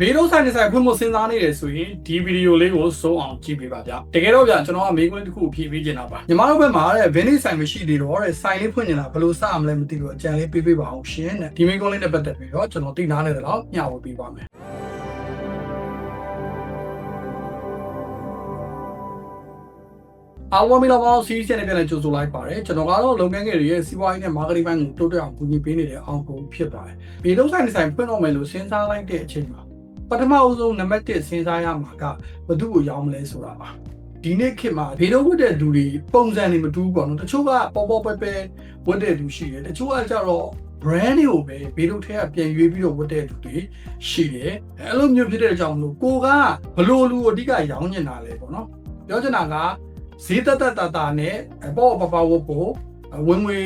ဘေးတော့ဆိုင်နေဆိုင်ဖွင့်ဖို့စဉ်းစားနေတယ်ဆိုရင်ဒီဗီဒီယိုလေးကိုစိုးအောင်ကြည့်ပေးပါဗျတကယ်တော့ဗျကျွန်တော်ကမေးခွန်းတစ်ခုဖြေပေးချင်တာပါညီမတို့ဘက်မှာတဲ့ဗင်းနေဆိုင်မရှိသေးတော့တဲ့ဆိုင်လေးဖွင့်နေတာဘယ်လိုစရမလဲမသိလို့အကြံလေးပေးပေးပါအောင်ရှင်တဲ့ဒီမေးခွန်းလေးနဲ့ပတ်သက်ပြီးတော့ကျွန်တော်သိနာနေတယ်တော့ညှော်ပေးပါမယ်အားလုံးမင်္ဂလာပါစီးစတဲ့ပြန်လဲကြိုဆိုလိုက်ပါတယ်ကျွန်တော်ကတော့လုပ်ငန်းငယ်တွေရဲ့စီးပွားရေးနဲ့ marketing ဘိုင်းကိုတိုးတက်အောင်ကူညီပေးနေတဲ့အောင်ကုန်ဖြစ်ပါတယ်ဒီလုံးဆိုင်ဒီဆိုင်ဖွင့်တော့မယ်လို့စဉ်းစားလိုက်တဲ့အချိန်မှာ ပထမအဆုံးနံပါတ်1စဉ်းစားရမှာကဘသူ့ကိုရောင်းမလဲဆိုတာပါဒီနေ့ခေတ်မှာဘေးလုံးဝတ်တဲ့လူတွေပုံစံတွေမတူဘူးပေါ့နော်တချို့ကပေါ်ပေါ်ပဲပဲဝတ်တဲ့လူရှိတယ်တချို့ကကြတော့ brand တွေကိုပဲဘေးလုံးထဲကပြန်ရွေးပြီးတော့ဝတ်တဲ့လူတွေရှိတယ်အဲ့လိုမျိုးဖြစ်တဲ့အကြောင်းမလို့ကိုကဘလို့လူကိုအဓိကရောင်းနေတာလဲပေါ့နော်ပြောချင်တာကဈေးတက်တက်တာတာနဲ့အပေါ်ပပဝတ်ဖို့ဝင်ငွေ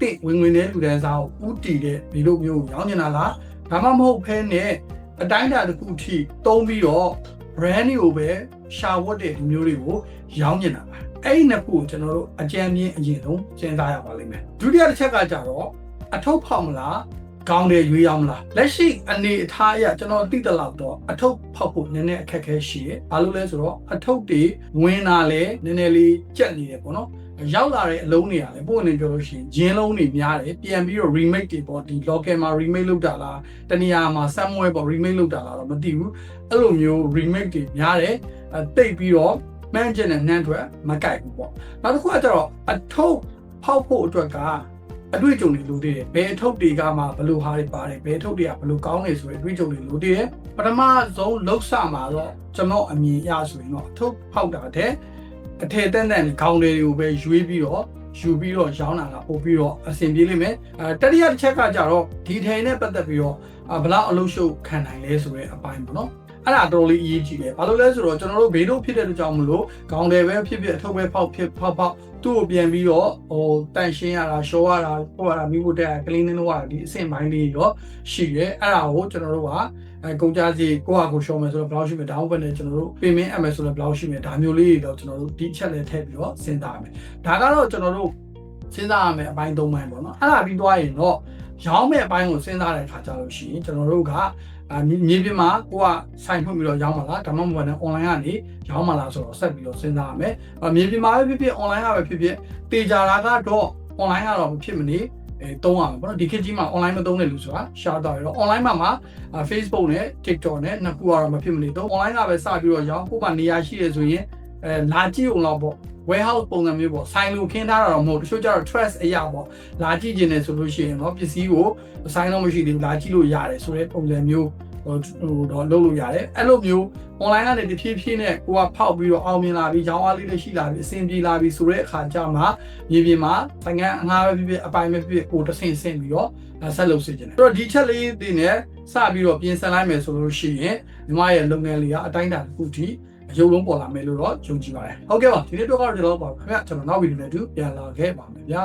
တိဝင်ငွေနဲ့လူတန်းစားကိုဥတီတဲ့ဒီလိုမျိုးရောင်းနေတာလားဒါမှမဟုတ်ဖဲနဲ့ အတိုင်းအတာတစ်ခုထိတုံးပြီးတော့ brand တွေကိုပဲရှာဝတ်တဲ့ဒီမျိုးတွေကိုရောင်းနေတာပါအဲ့ဒီနှစ်ခုကိုကျွန်တော်တို့အကြံပြင်းအရင်ဆုံးစဉ်းစားရပါလိမ့်မယ်ဒုတိယတစ်ချက်ကကြတော့အထုပ်ဖောက်မလားကောင်းတယ်ရွေးရမလားလက်ရှိအနေအထားအရကျွန်တော်သိတဲ့လောက်တော့အထုပ်ဖောက်ဖို့နည်းနည်းအခက်အခဲရှိတယ်။ဘာလို့လဲဆိုတော့အထုပ်တွေဝင်လာလဲနည်းနည်းလေးကြက်နေတယ်ပေါ့နော်။ ရောက်လာတဲ့အလုံးတွေကလည်းပုံနေပြောလို့ရှိရင်ဂျင်းလုံးတွေများတယ်ပြန်ပြီးတော့ remake တွေပေါ့ဒီ local မှာ remake လုပ်တာလားတနေရာမှာ somewhere ပေါ့ remake လုပ်တာလားတော့မသိဘူး။အဲ့လိုမျိုး remake တွေများတယ်အဲတိတ်ပြီးတော့မှန်းကျင်တဲ့နှမ်းထွက်မကြိုက်ဘူးပေါ့။နောက်တစ်ခုကကျတော့အထုပ်ဖောက်ဖို့အတွက်ကအတွေ့အကြုံတွေလိုသေးတယ်ဘယ်အထုပ်တွေကမှဘယ်လိုဟာတွေပါတယ်ဘယ်အထုပ်တွေကဘယ်လိုကောင်းနေဆိုရင်အတွေ့အကြုံတွေလိုသေးတယ်ပထမဆုံးလောက်ဆမှာတော့ကျွန်တော်အမြင်အရဆိုရင်တော့အထုပ်ဖောက်တာတဲ့ အထည်တန်းတန်းခေါင်းတွေကိုပဲရွေးပြီးတော့ယူပြီးတော့ရောင်းတာကပို့ပြီးတော့အဆင်ပြေလိမ့်မယ်အဲတတိယတစ်ချက်ကကြတော့ဒီထည်နဲ့ပတ်သက်ပြီးတော့ဘယ်လောက်အလုပ်ရှုပ်ခံနိုင်လဲဆိုတဲ့အပိုင်းပေါ့နော် အဲ့ဒါတော်တော်လေးအရေးကြီးတယ်။ဘာလို့လဲဆိုတော့ကျွန်တော်တို့ဘေးတို့ဖြစ်တဲ့အတွက်ကြောင့်မလို့ခေါင်းတယ်ပဲဖြစ်ဖြစ်အထုပ်ပဲဖောက်ဖြစ်ဖောက်ဖောက်သူ့ကိုပြန်ပြီးတော့ဟိုတန်ရှင်းရတာရှောရတာဟိုရတာမိဖို့တက် cleaning လုပ်ရတာဒီအဆင့်ပိုင်းလေးရောရှိတယ်။အဲ့ဒါကိုကျွန်တော်တို့ကအဲကုန်ကြစီကိုယ့်ဟာကိုယ်ရှောမယ်ဆိုတော့ဘယ်လောက်ရှိမယ်ဒါမှမဟုတ်လည်းကျွန်တော်တို့ payment အမယ်ဆိုတော့ဘယ်လောက်ရှိမယ်ဒါမျိုးလေးတွေတော့ကျွန်တော်တို့ဒီချက်လေးထည့်ပြီးတော့စဉ်းစားရမယ်။ဒါကတော့ကျွန်တော်တို့စဉ်းစားရမယ်အပိုင်း၃ပိုင်းပေါ့နော်။အဲ့ဒါပြီးသွားရင်တော့ရောင်းမဲ့အပိုင်းကိုစဉ်းစားတဲ့အခါကျလို့ရှိရင်ကျွန်တော်တို့ကအာ မြေပြင်မှာကိုကဆိုင်ဖွင့်ပြီးတော့ရောင်းမလားဒါမှမဟုတ်လည်း online ကနေရောင်းမလားဆိုတော့ဆက်ပြီးတော့စဉ်းစားရမယ်အမြေပြင်မှာပဲဖြစ်ဖြစ် online ကပဲဖြစ်ဖြစ်တေချာတာကတော့ online ကတော့မဖြစ်မနေအဲတုံးရမှာပေါ့နော်ဒီခေတ်ကြီးမှာ online မသုံးတဲ့လူဆိုတာရှားတော့ရတော့ online မှာမှာ Facebook နဲ့ TikTok နဲ့နှစ်ခုကတော့မဖြစ်မနေတော့ online ကပဲစပြီးတော့ရောင်းကို့မှာနေရာရှိရဆိုရင် အဲလာကြည့်အောင်တော့ပေါ့ warehouse ပုံစံမျိုးပေါ့ဆိုင်လိုခင်းထားတာတော့မဟုတ်တချို့ကျတော့ trust အရာပေါ့လာကြည့်ခြင်းနဲ့ဆိုလို့ရှိရင်တော့ပစ္စည်းကိုဆိုင်တော့မရှိသေးဘူးလာကြည့်လို့ရတယ်ဆိုတဲ့ပုံစံမျိုးဟိုဟိုတော့လုပ်လို့ရတယ်အဲ့လိုမျိုး online ကနေတဖြည်းဖြည်းနဲ့ကိုကဖောက်ပြီးတော့အောင်မြင်လာပြီးရောင်းအားလေးတွေရှိလာပြီးအဆင်ပြေလာပြီးဆိုတဲ့အခါကျမှမြေပြင်မှာဆိုင်ကအငှားပဲဖြစ်ဖြစ်အပိုင်ပဲဖြစ်ဖြစ်ကိုတစ်ဆင့်ဆင့်ပြီးတော့ဆက်လုပ်စေချင်တယ်အဲ့တော့ဒီချက်လေးတွေနဲ့စပြီးတော့ပြင်ဆင်လိုက်မယ်ဆိုလို့ရှိရင်ညီမရဲ့လုပ်ငန်းလေးကအတိုင်းအတာတစ်ခုထိ အယုံလုံးပေါ်လာမယ်လို့တော့ယုံကြည်ပါတယ်ဟုတ်ကဲ့ပါဒီနေ့တော့ကတော့ကျွန်တော်ပါခင်ဗျကျွန်တော်နောက်ဗီဒီယိုနဲ့အတူပြန်လာခဲ့ပါမယ်ဗျာ